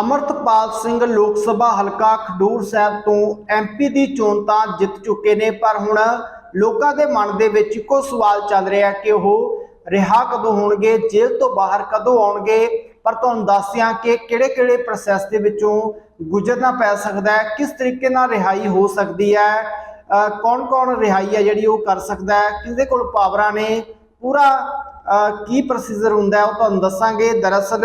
ਅਮਰਤਪਾਲ ਸਿੰਘ ਲੋਕ ਸਭਾ ਹਲਕਾ ਖਡੂਰ ਸਾਹਿਬ ਤੋਂ ਐਮਪੀ ਦੀ ਚੋਣ ਤਾਂ ਜਿੱਤ ਚੁੱਕੇ ਨੇ, ਪਰ ਹੁਣ ਲੋਕਾਂ ਦੇ ਮਨ ਦੇ ਵਿੱਚ ਇੱਕੋ ਸਵਾਲ ਚੱਲ ਰਿਹਾ ਕਿ ਉਹ ਰਿਹਾ ਕਦੋਂ ਹੋਣਗੇ, ਜੇਲ੍ਹ ਤੋਂ ਬਾਹਰ ਕਦੋਂ ਆਉਣਗੇ? ਪਰ ਤੁਹਾਨੂੰ ਦੱਸਿਆ ਕਿ ਕਿਹੜੇ-ਕਿਹੜੇ ਪ੍ਰੋਸੈਸ ਦੇ ਵਿੱਚੋਂ ਗੁਜ਼ਰਨਾ ਪੈ ਸਕਦਾ ਹੈ, ਕਿਸ ਤਰੀਕੇ ਨਾਲ ਰਿਹਾਈ ਹੋ ਸਕਦੀ ਹੈ ਕੌਣ-ਕੌਣ ਰਿਹਾਈ ਹੈ ਜਿਹੜੀ ਉਹ ਕਰ ਸਕਦਾ ਹੈ, ਕਿਹਦੇ ਕੋਲ ਪਾਵਰਾਂ ਨੇ, ਪੂਰਾ ਕੀ ਪ੍ਰੋਸੀਜਰ ਹੁੰਦਾ ਉਹ ਤੁਹਾਨੂੰ ਦੱਸਾਂਗੇ। ਦਰਅਸਲ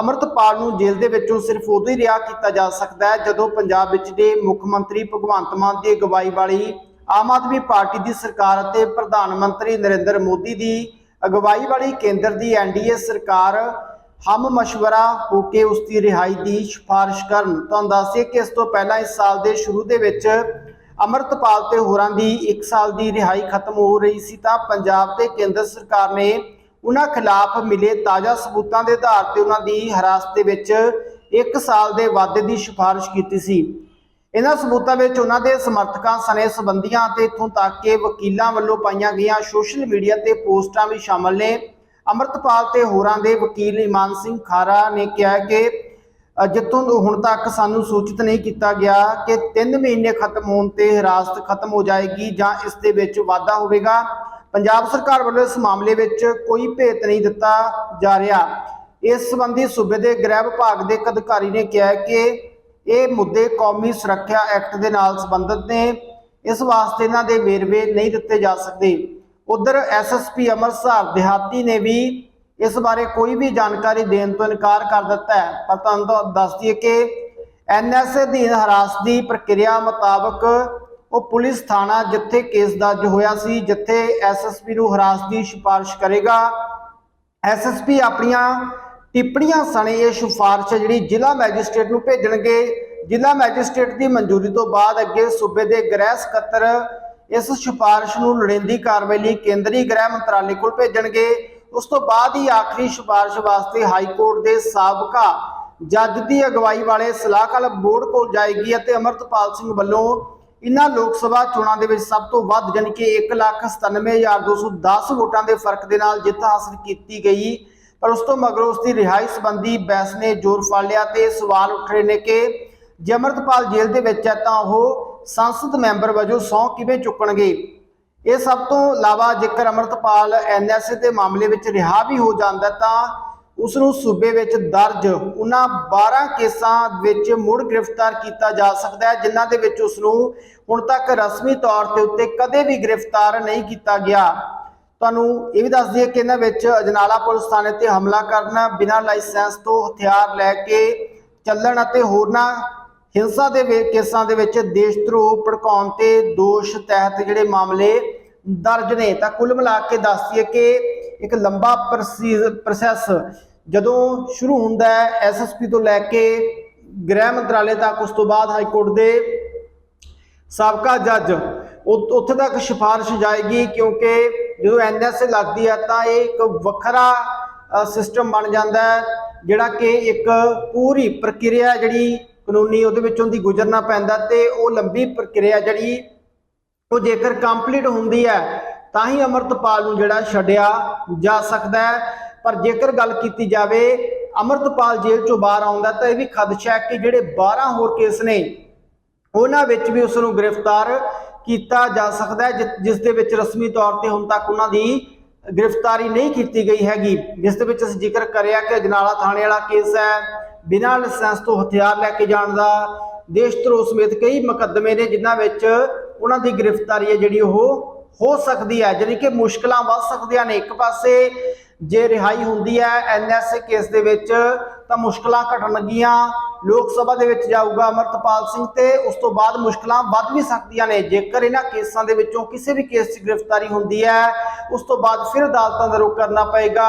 ਅਮਰਤਪਾਲ ਨੂੰ ਜੇਲ੍ਹ ਦੇ ਵਿੱਚੋਂ ਸਿਰਫ ਉਦੋਂ ਹੀ ਰਿਹਾ ਕੀਤਾ ਜਾ ਸਕਦਾ ਹੈ ਜਦੋਂ ਪੰਜਾਬ ਵਿੱਚ ਦੇ ਮੁੱਖ ਮੰਤਰੀ ਭਗਵੰਤ ਮਾਨ ਦੀ ਅਗਵਾਈ ਵਾਲੀ ਆਮ ਆਦਮੀ ਪਾਰਟੀ ਦੀ ਸਰਕਾਰ ਅਤੇ ਪ੍ਰਧਾਨ ਮੰਤਰੀ ਨਰਿੰਦਰ ਮੋਦੀ ਦੀ ਅਗਵਾਈ ਵਾਲੀ ਕੇਂਦਰ ਦੀ ਐਨਡੀਏ ਸਰਕਾਰ ਹਮ ਮਸ਼ਵਰਾ ਹੋ ਕੇ ਉਸ ਦੀ ਰਿਹਾਈ ਦੀ ਸਿਫਾਰਿਸ਼ ਕਰਨ। ਤੁਹਾਨੂੰ ਦੱਸਿਏ ਕਿ ਇਸ ਤੋਂ ਪਹਿਲਾਂ ਇਸ ਸਾਲ ਦੇ ਸ਼ੁਰੂ ਦੇ ਵਿੱਚ ਅਮਰਤਪਾਲ ਤੇ ਹੋਰਾਂ ਦੀ 1 ਸਾਲ ਦੀ ਰਿਹਾਈ ਖਤਮ ਹੋ ਰਹੀ ਸੀ ਤਾਂ ਪੰਜਾਬ ਤੇ ਕੇਂਦਰ ਸਰਕਾਰ ਨੇ ਉਹਨਾਂ ਖਿਲਾਫ ਮਿਲੇ ਤਾਜ਼ਾ ਸਬੂਤਾਂ ਦੇ ਆਧਾਰ ਤੇ ਉਹਨਾਂ ਦੀ ਹਿਰਾਸਤ ਦੇ ਵਿੱਚ 1 ਸਾਲ ਦੇ ਵਾਅਦੇ ਦੀ ਸਿਫਾਰਿਸ਼ ਕੀਤੀ ਸੀ। ਇਹਨਾਂ ਸਬੂਤਾਂ ਵਿੱਚ ਉਹਨਾਂ ਦੇ ਸਮਰਥਕਾਂ ਸਣੇ ਸੰਬੰਧੀਆਂ ਅਤੇ ਇਥੋਂ ਤੱਕ ਕਿ ਵਕੀਲਾਂ ਵੱਲੋਂ ਪਾਈਆਂ ਗਈਆਂ ਸੋਸ਼ਲ ਮੀਡੀਆ ਤੇ ਪੋਸਟਾਂ ਵੀ ਸ਼ਾਮਲ ਨੇ। ਅਮਰਤਪਾਲ ਤੇ ਹੋਰਾਂ ਦੇ ਵਕੀਲ ਇਮਾਨ ਸਿੰਘ ਖਾਰਾ ਨੇ ਕਿਹਾ ਕਿ ਅ, ਜਿੱਥੋਂ ਹੁਣ ਤੱਕ ਸਾਨੂੰ ਸੂਚਿਤ ਨਹੀਂ ਕੀਤਾ ਗਿਆ ਕਿ 3 ਮਹੀਨੇ ਖਤਮ ਹੋਣ ਤੇ ਹਿਰਾਸਤ ਖਤਮ ਹੋ ਜਾਏਗੀ ਜਾਂ ਇਸ ਦੇ ਵਿੱਚ ਵਾਧਾ ਹੋਵੇਗਾ। ਪੰਜਾਬ ਸਰਕਾਰ ਵੱਲੋਂ ਇਸ ਮਾਮਲੇ ਵਿੱਚ ਕੋਈ ਭੇਤ ਨਹੀਂ ਦਿੱਤਾ ਜਾ ਰਿਹਾ। ਇਸ ਸੰਬੰਧੀ ਸੂਬੇ ਦੇ ਗ੍ਰਹਿ ਵਿਭਾਗ ਦੇ ਇੱਕ ਅਧਿਕਾਰੀ ਨੇ ਕਿਹਾ ਕਿ ਇਹ ਮੁੱਦੇ ਕੌਮੀ ਸੁਰੱਖਿਆ ਐਕਟ ਦੇ ਨਾਲ ਸੰਬੰਧਿਤ ਨੇ। ਇਸ ਵਾਸਤੇ ਇਹਨਾਂ ਦੇ ਵੇਰਵੇ ਨਹੀਂ ਦਿੱਤੇ ਜਾ ਸਕਦੇ। ਉਧਰ ਐਸਐਸਪੀ ਅੰਮ੍ਰਿਤਸਰ ਦਿਹਾਤੀ ਨੇ ਵੀ ਇਸ ਬਾਰੇ ਕੋਈ ਵੀ ਜਾਣਕਾਰੀ ਦੇਣ ਤੋਂ ਇਨਕਾਰ ਕਰ ਦਿੱਤਾ ਹੈ। ਪਰ ਤੁਹਾਨੂੰ ਤਾਂ ਦੱਸ ਦਈਏ ਕਿ ਐਨਐਸਏ ਅਧੀਨ ਹਰਾਸਤ ਦੀ ਪ੍ਰਕਿਰਿਆ ਮੁਤਾਬਕ ਉਹ ਪੁਲਿਸ ਥਾਣਾ ਜਿੱਥੇ ਕੇਸ ਦਰਜ ਹੋਇਆ ਸੀ, ਜਿੱਥੇ ਐਸਐਸਪੀ ਨੂੰ ਹਰਾਸ ਦੀ ਸਿਫਾਰਿਸ਼ ਕਰੇਗਾ। ਐਸਐਸਪੀ ਆਪਣੀਆਂ ਟਿੱਪਣੀਆਂ ਸਣੇ ਇਹ ਸਿਫਾਰਿਸ਼ ਜਿਹੜੀ ਜ਼ਿਲ੍ਹਾ ਮੈਜਿਸਟ੍ਰੇਟ ਨੂੰ ਭੇਜਣਗੇ। ਜ਼ਿਲ੍ਹਾ ਮੈਜਿਸਟ੍ਰੇਟ ਦੀ ਮਨਜ਼ੂਰੀ ਤੋਂ ਬਾਅਦ ਅੱਗੇ ਸੂਬੇ ਦੇ ਗ੍ਰਹਿ ਸਕੱਤਰ ਇਸ ਸਿਫਾਰਿਸ਼ ਨੂੰ ਲੋੜੀਂਦੀ ਕਾਰਵਾਈ ਲਈ ਕੇਂਦਰੀ ਗ੍ਰਹਿ ਮੰਤਰਾਲੇ ਕੋਲ ਭੇਜਣਗੇ। ਉਸ ਤੋਂ ਬਾਅਦ ਹੀ ਆਖਰੀ ਸਿਫਾਰਿਸ਼ ਵਾਸਤੇ ਹਾਈ ਕੋਰਟ ਦੇ ਸਾਬਕਾ ਜੱਜ ਦੀ ਅਗਵਾਈ ਵਾਲੇ ਸਲਾਹਕਾਰ ਬੋਰਡ ਕੋਲ ਜਾਏਗੀ ਅਤੇ ਅਮਰਤਪਾਲ ਸਿੰਘ ਵੱਲੋਂ ਇਨ੍ਹਾਂ ਲੋਕ ਸਭਾ ਚੋਣਾਂ ਦੇ ਵਿੱਚ ਸਭ ਤੋਂ ਵੱਧ ਜਾਣੀ ਕਿ 197210 ਵੋਟਾਂ ਦੇ ਫ਼ਰਕ ਦੇ ਨਾਲ ਜਿੱਤ ਹਾਸਲ ਕੀਤੀ ਗਈ। ਪਰ ਉਸ ਤੋਂ ਮਗਰੋਂ ਉਸ ਦੀ ਰਿਹਾਈ ਸੰਬੰਧੀ ਬਹਿਸ ਨੇ ਜ਼ੋਰ ਫੜ ਲਿਆ ਤੇ ਸਵਾਲ ਉੱਠ ਰਹੇ ਨੇ ਕਿ ਜੇ ਅਮਰਤਪਾਲ ਜੇਲ੍ਹ ਦੇ ਵਿੱਚ ਹੈ ਤਾਂ ਉਹ ਸੰਸਦ ਮੈਂਬਰ ਵਜੋਂ ਸਹੁੰ ਕਿਵੇਂ ਚੁੱਕਣਗੇ? ਇਹ ਸਭ ਤੋਂ ਇਲਾਵਾ ਜੇਕਰ ਅਮਰਤਪਾਲ ਐਨਐਸਏ ਦੇ ਮਾਮਲੇ ਵਿੱਚ ਰਿਹਾ ਵੀ ਹੋ ਜਾਂਦਾ ਤਾਂ ਉਸ ਨੂੰ ਸੂਬੇ ਵਿੱਚ ਦਰਜ ਉਹਨਾਂ 12 ਕੇਸਾਂ ਵਿੱਚ ਮੁੜ ਗ੍ਰਿਫਤਾਰ ਕੀਤਾ ਜਾ ਸਕਦਾ ਹੈ, ਜਿਨ੍ਹਾਂ ਦੇ ਵਿੱਚ ਉਸ ਨੂੰ ਹੁਣ ਤੱਕ ਰਸਮੀ ਤੌਰ ਤੇ ਉੱਤੇ ਕਦੇ ਵੀ ਗ੍ਰਿਫਤਾਰ ਨਹੀਂ ਕੀਤਾ ਗਿਆ। ਤੁਹਾਨੂੰ ਇਹ ਵੀ ਦੱਸ ਦਈਏ ਕਿ ਇਹਨਾਂ ਵਿੱਚ ਅਜਨਾਲਾ ਪੁਲਿਸ ਥਾਣੇ ਤੇ ਹਮਲਾ ਕਰਨਾ, ਬਿਨਾਂ ਲਾਇਸੈਂਸ ਤੋਂ ਹਥਿਆਰ ਲੈ ਕੇ ਚੱਲਣ ਅਤੇ ਹੋਰਨਾਂ ਹਿੰਸਾ ਦੇ ਕੇਸਾਂ ਦੇ ਵਿੱਚ ਦੇਸ਼ ਧਰੋਹ ਭੜਕਾਉਣ ਤੇ ਦੋਸ਼ ਤਹਿਤ ਜਿਹੜੇ ਮਾਮਲੇ ਦਰਜ ਨੇ। ਤਾਂ ਕੁੱਲ ਮਿਲਾ ਕੇ ਦੱਸ ਦਈਏ ਕਿ ਇੱਕ ਲੰਬਾ ਪ੍ਰੋਸੈਸ ਜਦੋਂ ਸ਼ੁਰੂ ਹੁੰਦਾ ਹੈ ਐਸਐਸਪੀ ਤੋਂ ਲੈ ਕੇ ਗ੍ਰਹਿ ਮੰਤਰਾਲੇ ਤੱਕ, ਉਸ ਤੋਂ ਬਾਅਦ ਹਾਈ ਕੋਰਟ ਦੇ ਸਾਬਕਾ ਜੱਜ ਉੱਥੇ ਤੱਕ ਸਿਫਾਰਿਸ਼ ਜਾਏਗੀ ਕਿਉਂਕਿ ਜਦੋਂ ਐਨਐਸਏ ਲੱਗਦੀ ਹੈ ਤਾਂ ਇਹ ਇੱਕ ਵੱਖਰਾ ਸਿਸਟਮ ਬਣ ਜਾਂਦਾ ਹੈ, ਜਿਹੜਾ ਕਿ ਇੱਕ ਪੂਰੀ ਪ੍ਰਕਿਰਿਆ ਜਿਹੜੀ ਕਾਨੂੰਨੀ ਉਹਦੇ ਵਿੱਚੋਂ ਦੀ ਗੁਜ਼ਰਨਾ ਪੈਂਦਾ ਤੇ ਉਹ ਲੰਬੀ ਪ੍ਰਕਿਰਿਆ ਜਿਹੜੀ ਉਹ ਜੇਕਰ ਕੰਪਲੀਟ ਹੁੰਦੀ ਹੈ, ਤਾਂ ਹੀ ਅਮਰਤਪਾਲ ਨੂੰ ਜਿਹੜਾ ਛੱਡਿਆ ਜਾ ਸਕਦਾ ਹੈ। ਪਰ ਜੇਕਰ ਗੱਲ ਕੀਤੀ ਜਾਵੇ, ਅਮਰਤਪਾਲ ਜੇਲ੍ਹ ਚੋਂ ਬਾਹਰ ਆਉਂਦਾ ਤਾਂ ਇਹ ਵੀ ਖਦਸ਼ਾ ਹੈ ਕਿ ਜਿਹੜੇ 12 ਹੋਰ ਕੇਸ ਨੇ, ਉਹਨਾਂ ਵਿੱਚ ਵੀ ਉਸ ਨੂੰ ਗ੍ਰਿਫਤਾਰ ਕੀਤਾ ਜਾ ਸਕਦਾ ਹੈ ਜਿਸ ਦੇ ਵਿੱਚ ਰਸਮੀ ਤੌਰ ਤੇ ਹੁਣ ਤੱਕ ਉਹਨਾਂ ਦੀ ਗ੍ਰਿਫਤਾਰੀ ਨਹੀਂ ਕੀਤੀ ਗਈ ਹੈਗੀ। ਜਿਸ ਦੇ ਵਿੱਚ ਅਸੀਂ ਜ਼ਿਕਰ ਕਰਿਆ ਕਿ ਅਜਨਾਲਾ ਥਾਣੇ ਵਾਲਾ ਕੇਸ ਹੈ, ਬਿਨਾਂ ਲਾਇਸੈਂਸ ਤੋਂ ਹਥਿਆਰ ਲੈ ਕੇ ਜਾਣ ਦਾ, ਦੇਸ਼ ਧਰੋਹ ਸਮੇਤ ਕਈ ਮੁਕੱਦਮੇ ਨੇ, ਜਿਨ੍ਹਾਂ ਵਿੱਚ ਉਹਨਾਂ ਦੀ ਗ੍ਰਿਫਤਾਰੀ ਹੈ ਜਿਹੜੀ ਉਹ ਹੋ ਸਕਦੀ ਹੈ, ਜਾਣੀ ਕਿ ਮੁਸ਼ਕਲਾਂ ਵੱਧ ਸਕਦੀਆਂ ਨੇ। ਇੱਕ ਪਾਸੇ ਜੇ ਰਿਹਾਈ ਹੁੰਦੀ ਹੈ ਐਨਐਸਏ ਕੇਸ ਦੇ ਵਿੱਚ, ਤਾਂ ਮੁਸ਼ਕਲਾਂ ਲੱਗੀਆਂ, ਲੋਕ ਸਭਾ ਦੇ ਵਿੱਚ ਜਾਊਗਾ ਅਮਰਤਪਾਲ ਸਿੰਘ ਤੇ, ਉਸ ਤੋਂ ਬਾਅਦ ਮੁਸ਼ਕਲਾਂ ਵੱਧ ਵੀ ਸਕਦੀਆਂ ਨੇ। ਜੇਕਰ ਇਹਨਾਂ ਕੇਸਾਂ ਦੇ ਵਿੱਚੋਂ ਕਿਸੇ ਵੀ ਕੇਸ 'ਚ ਗ੍ਰਿਫਤਾਰੀ ਹੁੰਦੀ ਹੈ, ਉਸ ਤੋਂ ਬਾਅਦ ਫਿਰ ਅਦਾਲਤਾਂ ਦਾ ਰੁਖ ਕਰਨਾ ਪਏਗਾ।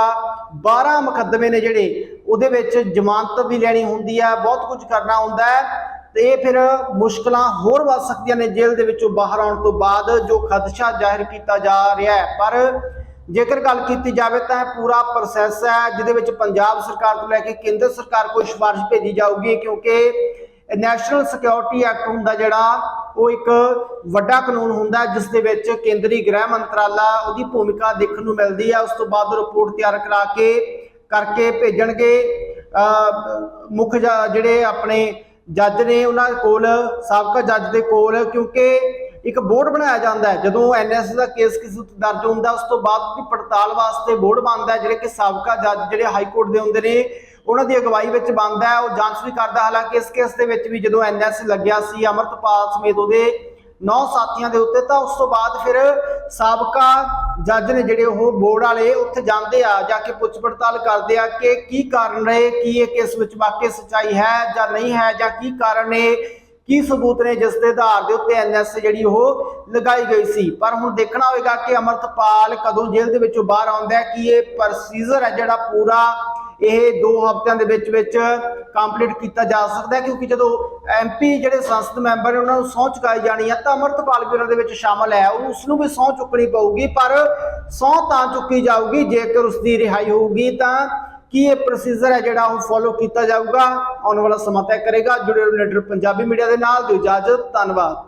12 ਮੁਕੱਦਮੇ ਨੇ ਜਿਹੜੇ, ਉਹਦੇ ਵਿੱਚ ਜ਼ਮਾਨਤ ਵੀ ਲੈਣੀ ਹੁੰਦੀ ਹੈ, ਬਹੁਤ ਕੁਝ ਕਰਨਾ ਹੁੰਦਾ ਹੈ। ਤੇ ਇਹ ਫਿਰ ਮੁਸ਼ਕਲਾਂ ਹੋਰ ਵੱਧ ਸਕਦੀਆਂ ਨੇ ਜੇਲ੍ਹ ਦੇ ਵਿੱਚੋਂ ਬਾਹਰ ਆਉਣ ਤੋਂ ਬਾਅਦ ਜੋ ਖਦਸ਼ਾ ਜ਼ਾਹਿਰ ਕੀਤਾ ਜਾ ਰਿਹਾ ਹੈ। ਪਰ ਜੇਕਰ ਗੱਲ ਕੀਤੀ ਜਾਵੇ ਤਾਂ ਇਹ ਪੂਰਾ ਪ੍ਰੋਸੈਸ ਹੈ ਜਿਹਦੇ ਵਿੱਚ ਪੰਜਾਬ ਸਰਕਾਰ ਤੋਂ ਲੈ ਕੇ ਕੇਂਦਰ ਸਰਕਾਰ ਕੋਈ ਸਿਫਾਰਿਸ਼ ਭੇਜੀ ਜਾਊਗੀ ਕਿਉਂਕਿ ਨੈਸ਼ਨਲ ਸਿਕਿਉਰਿਟੀ ਐਕਟ ਹੁੰਦਾ ਜਿਹੜਾ, ਉਹ ਇੱਕ ਵੱਡਾ ਕਾਨੂੰਨ ਹੁੰਦਾ ਜਿਸ ਦੇ ਵਿੱਚ ਕੇਂਦਰੀ ਗ੍ਰਹਿ ਮੰਤਰਾਲਾ ਉਹਦੀ ਭੂਮਿਕਾ ਦੇਖਣ ਨੂੰ ਮਿਲਦੀ ਹੈ। ਉਸ ਤੋਂ ਬਾਅਦ ਰਿਪੋਰਟ ਤਿਆਰ ਕਰਾ ਕੇ ਕਰਕੇ ਭੇਜਣਗੇ। ਮੁੱਖ ਜਿਹੜੇ ਆਪਣੇ ਜੱਜ ਨੇ ਉਹਨਾਂ ਕੋਲ, ਸਾਬਕਾ ਜੱਜ ਦੇ ਕੋਲ, ਕਿਉਂਕਿ ਇੱਕ ਬੋਰਡ ਬਣਾਇਆ ਜਾਂਦਾ ਹੈ। ਜਦੋਂ ਐਨਐਸ ਦਾ ਕੇਸ ਕਿਸੇ ਉੱਤੇ ਦਰਜ ਹੁੰਦਾ, ਉਸ ਤੋਂ ਬਾਅਦ ਦੀ ਪੜਤਾਲ ਵਾਸਤੇ ਬੋਰਡ ਬਣਦਾ ਹੈ, ਜਿਹੜੇ ਕਿ ਸਾਬਕਾ ਜੱਜ ਜਿਹੜੇ ਹਾਈ ਕੋਰਟ ਦੇ ਹੁੰਦੇ ਨੇ, ਉਹਨਾਂ ਦੀ ਅਗਵਾਈ ਵਿੱਚ ਬਣਦਾ ਹੈ। ਉਹ ਜਾਂਚ ਵੀ ਕਰਦਾ, ਹਾਲਾਂਕਿ ਇਸ ਕੇਸ ਦੇ ਵਿੱਚ ਵੀ ਜਦੋਂ ਐਨਐਸ ਲੱਗਿਆ ਸੀ, ਅਮਰਤਪਾਲ ਸਮੇਤ ਉਹਦੇ ਨੌ ਸਾਥੀਆਂ ਦੇ ਉੱਤੇ, ਤਾਂ ਉਸ ਤੋਂ ਬਾਅਦ ਫਿਰ ਸਾਬਕਾ ਜੱਜ ਨੇ ਜਿਹੜੇ ਉਹ ਬੋਰਡ ਵਾਲੇ ਉੱਥੇ ਜਾਂਦੇ ਆ, ਜਾ ਕੇ ਪੁੱਛ ਪੜਤਾਲ ਕਰਦੇ ਆ ਕਿ ਕੀ ਕਾਰਨ ਰਹੇ, ਕੀ ਇਹ ਕੇਸ ਵਿੱਚ ਵਾਕਈ ਸੱਚਾਈ ਹੈ ਜਾਂ ਨਹੀਂ ਹੈ, ਜਾਂ ਕੀ ਕਾਰਨ ਨੇ, ਕੀ ਸਬੂਤ ਨੇ ਜਿਸ ਦੇ ਆਧਾਰ ਦੇ ਉੱਤੇ ਐਨਐਸ ਜਿਹੜੀ ਉਹ ਲਗਾਈ ਗਈ ਸੀ। ਪਰ ਹੁਣ ਦੇਖਣਾ ਹੋਵੇਗਾ ਕਿ ਅਮਰਤਪਾਲ ਕਦੋਂ ਜੇਲ੍ਹ ਦੇ ਵਿੱਚੋਂ ਬਾਹਰ ਆਉਂਦਾ ਹੈ, ਕਿ ਇਹ ਪ੍ਰੋਸੀਜਰ ਹੈ ਜਿਹੜਾ ਪੂਰਾ ਇਹ 2 ਹਫ਼ਤਿਆਂ ਦੇ ਵਿੱਚ ਵਿੱਚ ਕੰਪਲੀਟ ਕੀਤਾ ਜਾ ਸਕਦਾ ਕਿਉਂਕਿ ਜਦੋਂ ਐਮਪੀ ਜਿਹੜੇ ਸੰਸਦ ਮੈਂਬਰ ਨੇ ਉਹਨਾਂ ਨੂੰ ਸਹੁੰ ਚੁਕਾਈ ਜਾਣੀ ਹੈ ਤਾਂ ਅਮਰਤਪਾਲ ਵੀ ਉਹਨਾਂ ਦੇ ਵਿੱਚ ਸ਼ਾਮਲ ਹੈ। ਉਹ ਉਸ ਨੂੰ ਵੀ ਸਹੁੰ ਚੁੱਕਣੀ ਪਊਗੀ, ਪਰ ਸਹੁੰ ਤਾਂ ਚੁੱਕੀ ਜਾਊਗੀ, ਜੇਕਰ ਉਸ ਦੀ ਰਿਹਾਈ ਹੋਊਗੀ ਤਾਂ ਕੀ ਇਹ ਪ੍ਰੋਸੀਜਰ ਹੈ ਜਿਹੜਾ ਉਹ ਫੋਲੋ ਕੀਤਾ ਜਾਊਗਾ? ਆਉਣ ਵਾਲਾ ਸਮਾਂ ਤੈਅ ਕਰੇਗਾ। ਜੁੜੇ ਰਹੋ ਲੀਡਰ ਪੰਜਾਬੀ ਮੀਡੀਆ ਦੇ ਨਾਲ, ਦਿਓ ਇਜਾਜ਼ਤ, ਧੰਨਵਾਦ।